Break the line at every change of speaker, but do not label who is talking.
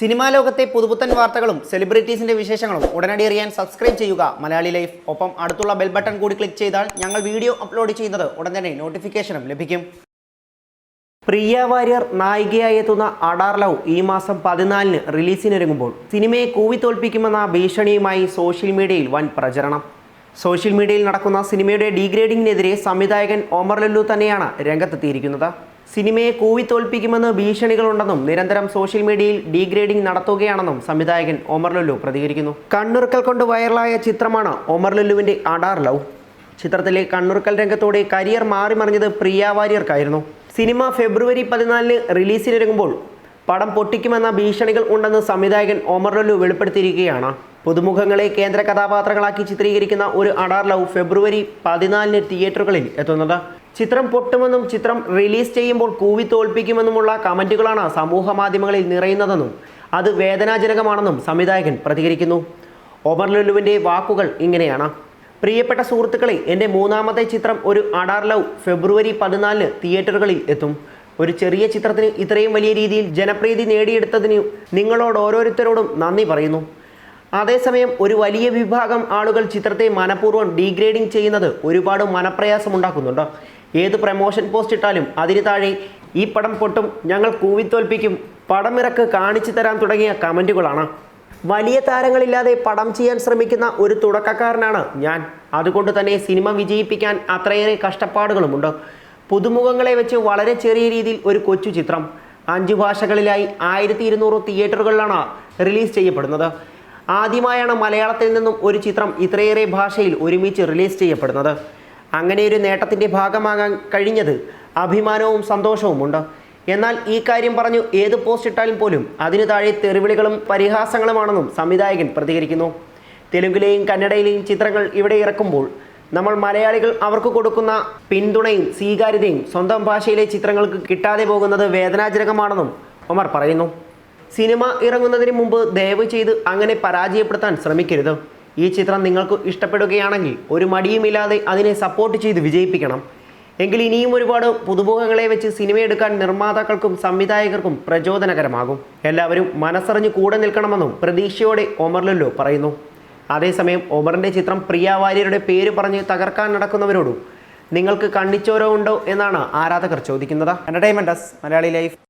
Cinema ലോകത്തെ പുതുപുത്തൻ വാർത്തകളും സെലിബ്രിറ്റീസിന്റെ വിശേഷങ്ങളും ഉടനടി അറിയാൻ സബ്സ്ക്രൈബ് ചെയ്യുക. മലയാളി ലൈഫ്. ഒപ്പം അടുത്തുള്ള ബെൽ ബട്ടൺ കൂടി ക്ലിക്ക് ചെയ്താൽ ഞങ്ങൾ വീഡിയോ അപ്ലോഡ് ചെയ്യുന്നത് ഉടൻ തന്നെ നോട്ടിഫിക്കേഷനും ലഭിക്കും. പ്രിയ വാര്യർ നായികയായി എത്തുന്ന അഡാർ ലവ് ഈ മാസം പതിനാലിന് റിലീസിനൊരുങ്ങുമ്പോൾ സിനിമയെ കൂവിത്തോൽപ്പിക്കുമെന്ന ഭീഷണിയുമായി സോഷ്യൽ മീഡിയയിൽ വൻ പ്രചരണം. സോഷ്യൽ മീഡിയയിൽ നടക്കുന്ന സിനിമയുടെ ഡീഗ്രേഡിങ്ങിനെതിരെ സംവിധായകൻ ഒമർ ലല്ലു തന്നെയാണ് രംഗത്തെത്തിയിരിക്കുന്നത്. സിനിമയെ കൂവിത്തോൽപ്പിക്കുമെന്ന് ഭീഷണികളുണ്ടെന്നും നിരന്തരം സോഷ്യൽ മീഡിയയിൽ ഡീഗ്രേഡിംഗ് നടത്തുകയാണെന്നും സംവിധായകൻ ഒമർ ലല്ലു പ്രതികരിക്കുന്നു. കണ്ണുറുക്കൽ കൊണ്ട് വൈറലായ ചിത്രമാണ് ഒമർ ലുല്ലുവിന്റെ അഡാർ ലവ്. ചിത്രത്തിലെ കണ്ണുറുക്കൽ രംഗത്തോടെ കരിയർ മാറി മറിഞ്ഞത് പ്രിയ വാര്യർക്കായിരുന്നു. സിനിമ ഫെബ്രുവരി പതിനാലിന് റിലീസിനൊരുങ്ങുമ്പോൾ പടം പൊട്ടിക്കുമെന്ന ഭീഷണികൾ ഉണ്ടെന്ന് സംവിധായകൻ ഒമർ ലുലു വെളിപ്പെടുത്തിയിരിക്കുകയാണ്. പുതുമുഖങ്ങളെ കേന്ദ്ര കഥാപാത്രങ്ങളാക്കി ചിത്രീകരിക്കുന്ന ഒരു അടാർ ലവ് ഫെബ്രുവരി പതിനാലിന് തിയേറ്ററുകളിൽ എത്തുന്നത്. ചിത്രം പൊട്ടുമെന്നും ചിത്രം റിലീസ് ചെയ്യുമ്പോൾ കൂവി തോൽപ്പിക്കുമെന്നുമുള്ള കമന്റുകളാണ് സമൂഹ മാധ്യമങ്ങളിൽ നിറയുന്നതെന്നും അത് വേദനാജനകമാണെന്നും സംവിധായകൻ പ്രതികരിക്കുന്നു. ഒമർ ലുലുവിന്റെ വാക്കുകൾ ഇങ്ങനെയാണ്. പ്രിയപ്പെട്ട സുഹൃത്തുക്കളെ എന്റെ മൂന്നാമത്തെ ചിത്രം ഒരു അടാർ ലവ് ഫെബ്രുവരി പതിനാലിന് തിയേറ്ററുകളിൽ എത്തും. ഒരു ചെറിയ ചിത്രത്തിന് ഇത്രയും വലിയ രീതിയിൽ ജനപ്രീതി നേടിയെടുത്തതിന് നിങ്ങളോട് ഓരോരുത്തരോടും നന്ദി പറയുന്നു. അതേസമയം ഒരു വലിയ വിഭാഗം ആളുകൾ ചിത്രത്തെ മനഃപൂർവം ഡീഗ്രേഡിംഗ് ചെയ്യുന്നത് ഒരുപാട് മനപ്രയാസമുണ്ടാക്കുന്നുണ്ട് ഏത് പ്രമോഷൻ പോസ്റ്റ് ഇട്ടാലും അതിന് താഴെ ഈ പടം പൊട്ടും ഞങ്ങൾ കൂവിത്തോൽപ്പിക്കും പടമിറക്ക് കാണിച്ചു തരാൻ തുടങ്ങിയ കമന്റുകളാണ് വലിയ താരങ്ങളില്ലാതെ പടം ചെയ്യാൻ ശ്രമിക്കുന്ന ഒരു തുടക്കക്കാരനാണ് ഞാൻ. അതുകൊണ്ട് തന്നെ സിനിമ വിജയിപ്പിക്കാൻ അത്രയേറെ കഷ്ടപ്പാടുകളുമുണ്ട്. പുതുമുഖങ്ങളെ വെച്ച് വളരെ ചെറിയ രീതിയിൽ ഒരു കൊച്ചു ചിത്രം. അഞ്ച് ഭാഷകളിലായി ആയിരത്തി ഇരുന്നൂറ് തിയേറ്ററുകളിലാണ് റിലീസ് ചെയ്യപ്പെടുന്നത്. ആദ്യമായാണ് മലയാളത്തിൽ നിന്നും ഒരു ചിത്രം ഇത്രയേറെ ഭാഷയിൽ ഒരുമിച്ച് റിലീസ് ചെയ്യപ്പെടുന്നത്. അങ്ങനെ ഒരു നേട്ടത്തിന്റെ ഭാഗമാകാൻ കഴിഞ്ഞത് അഭിമാനവും സന്തോഷവുമുണ്ട്. എന്നാൽ ഈ കാര്യം പറഞ്ഞു ഏത് പോസ്റ്റ് ഇട്ടാലും പോലും അതിനു താഴെ തെറിവിളികളും പരിഹാസങ്ങളുമാണെന്നും സംവിധായകൻ പ്രതികരിക്കുന്നു. തെലുങ്കിലെയും കന്നഡയിലെയും ചിത്രങ്ങൾ ഇവിടെ ഇറക്കുമ്പോൾ നമ്മൾ മലയാളികൾ അവർക്ക് കൊടുക്കുന്ന പിന്തുണയും സ്വീകാര്യതയും സ്വന്തം ഭാഷയിലെ ചിത്രങ്ങൾക്ക് കിട്ടാതെ പോകുന്നത് വേദനാജനകമാണെന്നും ഒമർ പറയുന്നു. സിനിമ ഇറങ്ങുന്നതിന് മുമ്പ് ദയവ് ചെയ്ത് അങ്ങനെ പരാജയപ്പെടുത്താൻ ശ്രമിക്കരുത്. ഈ ചിത്രം നിങ്ങൾക്ക് ഇഷ്ടപ്പെടുകയാണെങ്കിൽ ഒരു മടിയുമില്ലാതെ അതിനെ സപ്പോർട്ട് ചെയ്ത് വിജയിപ്പിക്കണം. എങ്കിൽ ഇനിയും ഒരുപാട് പുതുമുഖങ്ങളെ വെച്ച് സിനിമയെടുക്കാൻ നിർമ്മാതാക്കൾക്കും സംവിധായകർക്കും പ്രചോദനകരമാകും. എല്ലാവരും മനസ്സറിഞ്ഞ് കൂടെ നിൽക്കണമെന്നും പ്രതീക്ഷയോടെ ഒമർലല്ലോ ലുല്ലു പറയുന്നു. അതേസമയം ഒമറിന്റെ ചിത്രം പ്രിയ വാര്യരുടെ പേര് പറഞ്ഞ് തകർക്കാൻ നടക്കുന്നവരോടും നിങ്ങൾക്ക് കണ്ണിച്ചോരോ ഉണ്ടോ എന്നാണ് ആരാധകർ ചോദിക്കുന്നത്. Entertainment Malayali life.